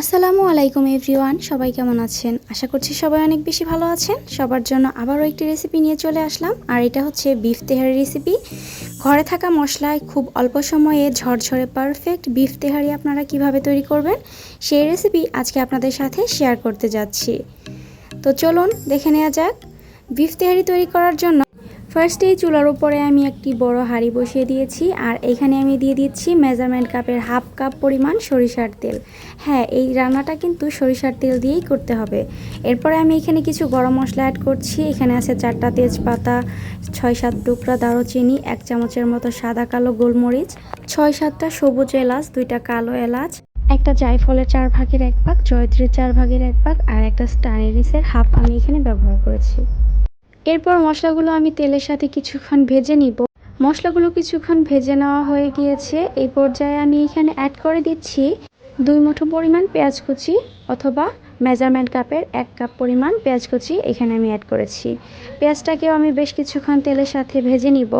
আসসালামু আলাইকুম এভরিওয়ান, সবাই কেমন আছেন? আশা করছি সবাই অনেক বেশি ভালো আছেন। সবার জন্য আবারও একটি রেসিপি নিয়ে চলে আসলাম। আর এটা হচ্ছে বিফ তেহারি রেসিপি ঘরে থাকা মশলায় খুব অল্প সময়ে ঝরঝরে পারফেক্ট বিফ তেহারি আপনারা কীভাবে তৈরি করবেন, সেই রেসিপি আজকে আপনাদের সাথে শেয়ার করতে যাচ্ছি। তো চলুন দেখে নেওয়া যাক। বিফ তেহারি তৈরি করার জন্য ফার্স্টেই চুলার উপরে আমি একটি বড় হাঁড়ি বসিয়ে দিয়েছি, আর এখানে আমি দিয়ে দিচ্ছি মেজারমেন্ট কাপের হাফ কাপ পরিমাণ সরিষার তেল। হ্যাঁ এই রান্নাটা কিন্তু সরিষার তেল দিয়েই করতে হবে। এরপরে আমি এখানে কিছু গরম মশলা অ্যাড করছি। এখানে আছে চারটা তেজপাতা ছয় সাত টুকরা দারুচিনি, এক চামচের মতো সাদা কালো গোলমরিচ ছয় সাতটা সবুজ এলাচ, দুইটা কালো এলাচ, একটা জায়ফলের চার ভাগের এক ভাগ, জয়ত্রীর চার ভাগের এক ভাগ, আর একটা স্টানিরিসের হাফ আমি এখানে ব্যবহার করেছি। এরপর মশলাগুলো আমি তেলের সাথে কিছুক্ষণ ভেজে নিব। মশলাগুলো কিছুক্ষণ ভেজে নেওয়া হয়ে গিয়েছে। এই পর্যায়ে আমি এখানে অ্যাড করে দিচ্ছি দুই মুঠো পরিমাণ পেঁয়াজ কুচি অথবা মেজারমেন্ট কাপের এক কাপ পরিমাণ পেঁয়াজ কুচি এখানে আমি অ্যাড করেছি। পেঁয়াজটাকেও আমি বেশ কিছুক্ষণ তেলের সাথে ভেজে নিব।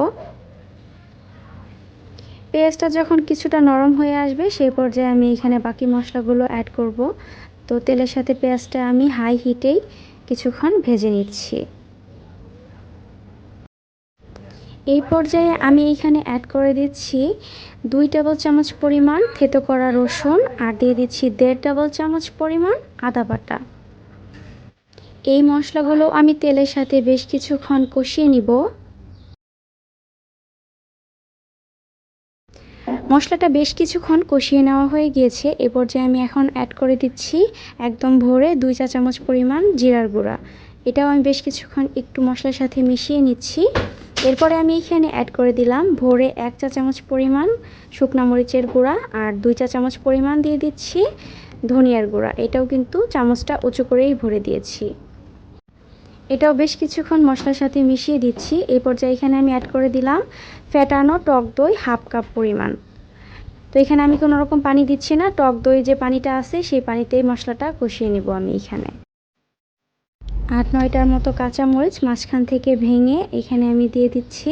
পেঁয়াজটা যখন কিছুটা নরম হয়ে আসবে, সেই পর্যায়ে আমি এখানে বাকি মশলাগুলো অ্যাড করব। তো তেলের সাথে পেঁয়াজটা আমি হাই হিটেই কিছুক্ষণ ভেজে নিচ্ছি। এই পর্যায়ে আমি এখানে অ্যাড করে দিচ্ছি দুই টেবিল চামচ পরিমাণ থেতো করা রসুন আর দিয়ে দিচ্ছি দেড় টেবিল চামচ পরিমাণ আদা বাটা। এই মশলাগুলো আমি তেলের সাথে বেশ কিছুক্ষণ কষিয়ে নিব। মশলাটা বেশ কিছুক্ষণ কষিয়ে নেওয়া হয়ে গিয়েছে। এ পর্যায়ে আমি এখন অ্যাড করে দিচ্ছি একদম ভোরে দুই চা চামচ পরিমাণ জিরার গুঁড়া। এটাও আমি বেশ কিছুক্ষণ একটু মশলার সাথে মিশিয়ে নিচ্ছি। এরপরে আমি এখানে অ্যাড করে দিলাম ভোরে এক চা চামচ পরিমাণ শুকনা মরিচের গুঁড়া আর দুই চা চামচ পরিমাণ দিয়ে দিচ্ছি ধনিয়ার গুঁড়া। এটাও কিন্তু চামচটা উঁচু করেই ভরে দিয়েছি। এটাও বেশ কিছুক্ষণ মশলার সাথে মিশিয়ে দিচ্ছি। এই পর্যায়ে এখানে আমি অ্যাড করে দিলাম ফ্যাটানো টক দই হাফ কাপ পরিমাণ। তো এখানে আমি কোনো রকম পানি দিচ্ছি না। টক দই যে পানিটা আছে সেই পানিতেই মশলাটা কষিয়ে নেব আমি এখানে। আট, নয়টার মতো কাঁচামরিচ মাঝখান থেকে ভেঙে এখানে আমি দিয়ে দিচ্ছি।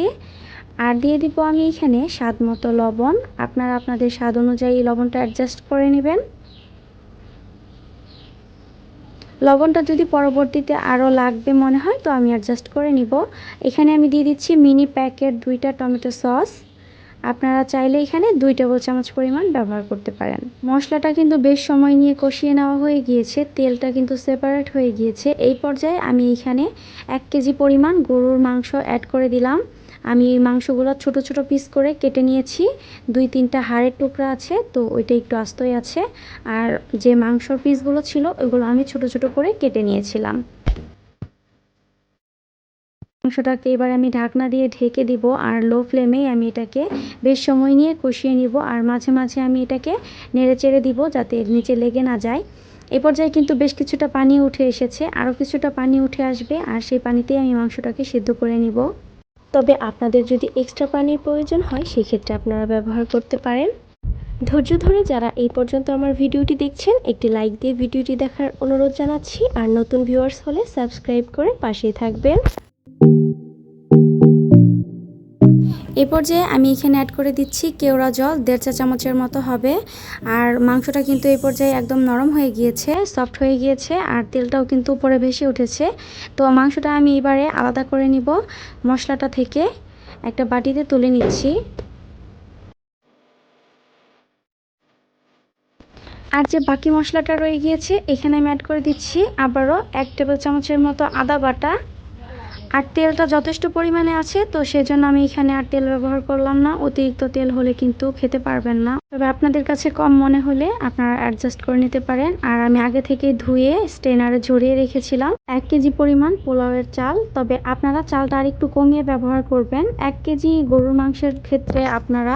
আর দিয়ে দিব আমি এখানে স্বাদ মতো লবণ। আপনারা আপনাদের স্বাদ অনুযায়ী লবণটা অ্যাডজাস্ট করে নেবেন। লবণটা যদি পরবর্তীতে আরও লাগবে মনে হয়, তো আমি অ্যাডজাস্ট করে নিব। এখানে আমি দিয়ে দিচ্ছি মিনি প্যাকেট দুইটা টমেটো সস আপনারা চাইলে এখানে দুই টেবিল চামচ পরিমাণ ব্যবহার করতে পারেন। মশলাটা কিন্তু বেশ সময় নিয়ে কষিয়ে নেওয়া হয়ে গিয়েছে, তেলটা কিন্তু সেপারেট হয়ে গিয়েছে। এই পর্যায়ে আমি এখানে এক কেজি পরিমাণ গরুর মাংস অ্যাড করে দিলাম। আমি এই মাংসগুলো ছোট ছোট পিস করে কেটে নিয়েছি। দুই তিনটা হাড়ের টুকরা আছে, তো ওইটা একটু আস্তই আছে। আর যে মাংসর পিসগুলো ছিল, ওইগুলো আমি ছোট ছোট করে কেটে নিয়েছিলাম। মাংসটাকে এবার আমি ঢাকনা দিয়ে ঢেকে দিব আর লো ফ্লেমেই আমি এটাকে বেশ সময় নিয়ে কষিয়ে নিব আর মাঝে মাঝে আমি এটাকে নেড়ে চেড়ে দিব যাতে নিচে লেগে না যায়। এ পর্যায়ে কিন্তু বেশ কিছুটা পানি উঠে এসেছে, আরও কিছুটা পানি উঠে আসবে আর সেই পানিতেই আমি মাংসটাকে সিদ্ধ করে নিব। তবে আপনাদের যদি এক্সট্রা পানির প্রয়োজন হয়, সেক্ষেত্রে আপনারা ব্যবহার করতে পারেন। ধৈর্য ধরে যারা এই পর্যন্ত আমার ভিডিওটি দেখছেন, একটি লাইক দিয়ে ভিডিওটি দেখার অনুরোধ জানাচ্ছি আর নতুন ভিউয়ার্স হলে সাবস্ক্রাইব করে পাশেই থাকবেন। এ পর্যায়ে আমি এখানে অ্যাড করে দিচ্ছি কেওড়া জল, দেড় চা চামচের মতো হবে। আর মাংসটা কিন্তু এই পর্যায়ে একদম নরম হয়ে গিয়েছে সফট হয়ে গিয়েছে, আর তেলটাও কিন্তু উপরে ভেসে উঠেছে। তো মাংসটা আমি এবারে আলাদা করে নিব। মশলাটা থেকে একটা বাটিতে তুলে নিচ্ছি। আর যে বাকি মশলাটা রয়ে গিয়েছে, এখানে আমি অ্যাড করে দিচ্ছি আবারও এক টেবিল চামচের মতো আদা বাটা। আর তেলটা যথেষ্ট পরিমাণে আছে, তো সেজন্য আমি এখানে আর তেল ব্যবহার করলাম না। অতিরিক্ত তেল হলে কিন্তু খেতে পারবেন না। তবে আপনাদের কাছে কম মনে হলে আপনারা অ্যাডজাস্ট করে নিতে পারেন। আর আমি আগে থেকে ধুয়ে স্টেনারে ঝরিয়ে রেখেছিলাম। এক কেজি পরিমাণ পোলাওয়ের চাল। তবে আপনারা চালটা আর একটু কমিয়ে ব্যবহার করবেন। এক কেজি গরুর মাংসের ক্ষেত্রে আপনারা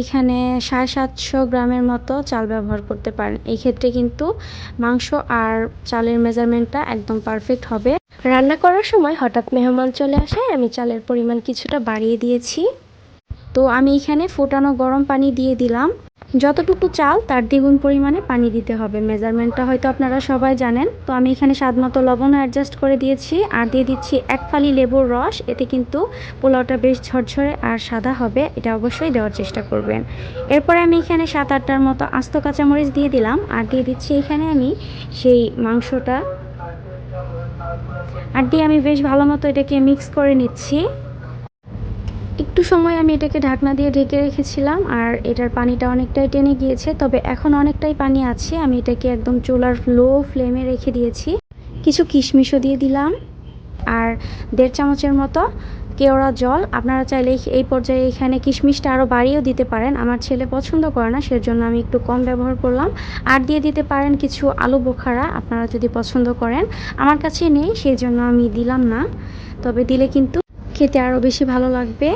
এখানে সাড়ে সাতশো গ্রামের মতো চাল ব্যবহার করতে পারেন। এই ক্ষেত্রে কিন্তু মাংস আর চালের মেজারমেন্টটা একদম পারফেক্ট হবে। রান্না করার সময় হঠাৎ মেহমান চলে আসায় আমি চালের পরিমাণ কিছুটা বাড়িয়ে দিয়েছি। তো আমি এখানে ফোটানো গরম পানি দিয়ে দিলাম। যতটুকু চাল, তার দ্বিগুণ পরিমাণে পানি দিতে হবে। মেজারমেন্টটা হয়তো আপনারা সবাই জানেন। তো আমি এখানে স্বাদ মতো লবণও অ্যাডজাস্ট করে দিয়েছি আর দিয়ে দিচ্ছি এক ফালি লেবুর রস। এতে কিন্তু পোলাওটা বেশ ঝরঝরে আর সাদা হবে, এটা অবশ্যই দেওয়ার চেষ্টা করবেন। এরপরে আমি এখানে সাত আটটার মতো আস্ত কাঁচামরিচ দিয়ে দিলাম। আর দিয়ে দিচ্ছি এখানে আমি সেই মাংসটা আর আমি বেশ ভালো মতো এটাকে মিক্স করে নিচ্ছি। একটু সময় আমি এটাকে ঢাকনা দিয়ে ঢেকে রেখেছিলাম আর এটার পানিটা অনেকটাই টেনে গিয়েছে, তবে এখন অনেকটাই পানি আছে। আমি এটাকে একদম চুলার লো ফ্লেমে রেখে দিয়েছি। কিছু কিশমিশও দিয়ে দিলাম। আর দেড় চামচের মতো কেওড়া জল। আপনারা চাইলে এই পর্যায়ে এখানে কিশমিশটা আরও বাড়িয়েও দিতে পারেন। আমার ছেলে পছন্দ করে না, সেজন্য আমি একটু কম ব্যবহার করলাম। আর দিয়ে দিতে পারেন কিছু আলু বোখারা, আপনারা যদি পছন্দ করেন। আমার কাছে নেই সেই জন্য আমি দিলাম না। তবে দিলে কিন্তু খেতে আরও বেশি ভালো লাগবে।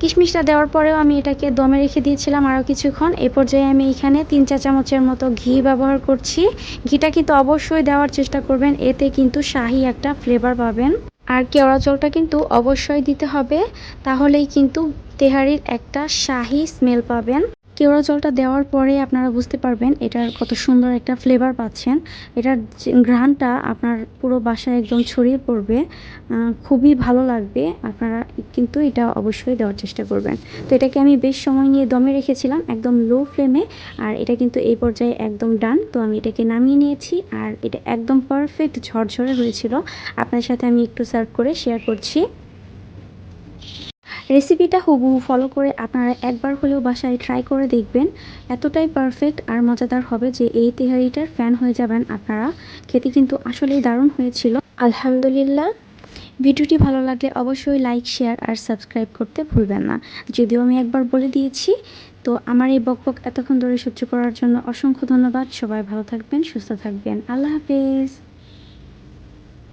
কিশমিশটা দেওয়ার পরেও আমি এটাকে দমে রেখে দিয়েছিলাম আরও কিছুক্ষণ। এ পর্যায়ে আমি এখানে তিন চা চামচের মতো ঘি ব্যবহার করছি। ঘিটা কিন্তু অবশ্যই দেওয়ার চেষ্টা করবেন, এতে কিন্তু শাহি একটা ফ্লেভার পাবেন। আর কেওড়া জলটা কিন্তু অবশ্যই দিতে হবে তাহলেই কিন্তু তেহারির একটা শাহি স্মেল পাবেন। কেওড়া জলটা দেওয়ার পরে আপনারা বুঝতে পারবেন এটার কত সুন্দর একটা ফ্লেভার পাচ্ছেন। এটার ঘ্রাণটা আপনার পুরো বাসায় একদম ছড়িয়ে পড়বে। খুবই ভালো লাগবে। আপনারা কিন্তু এটা অবশ্যই দেওয়ার চেষ্টা করবেন। তো এটাকে আমি বেশ সময় নিয়ে দমে রেখেছিলাম, একদম লো ফ্লেমে আর এটা কিন্তু এই পর্যায়ে একদম ডান তো আমি এটাকে নামিয়ে নিয়েছি আর এটা একদম পারফেক্ট ঝরঝরে হয়েছিল। আপনার সাথে আমি একটু সার্ভ করে শেয়ার করছি। রেসিপিটা হুবহু ফলো করে আপনারা একবার হলেও বাসায় ট্রাই করে দেখবেন। এতটাই পারফেক্ট আর মজাদার হবে যে এই তেহারিটার ফ্যান হয়ে যাবেন আপনারা। খেতে কিন্তু আসলেই দারুণ হয়েছিল। আলহামদুলিল্লাহ। ভিডিওটি ভালো লাগলে অবশ্যই লাইক শেয়ার আর সাবস্ক্রাইব করতে ভুলবেন না। যদিও আমি একবার বলে দিয়েছি তো আমার এই বকবক এতক্ষণ ধরে সহ্য করার জন্য অসংখ্য ধন্যবাদ। সবাই ভালো থাকবেন সুস্থ থাকবেন। আল্লাহ হাফেজ।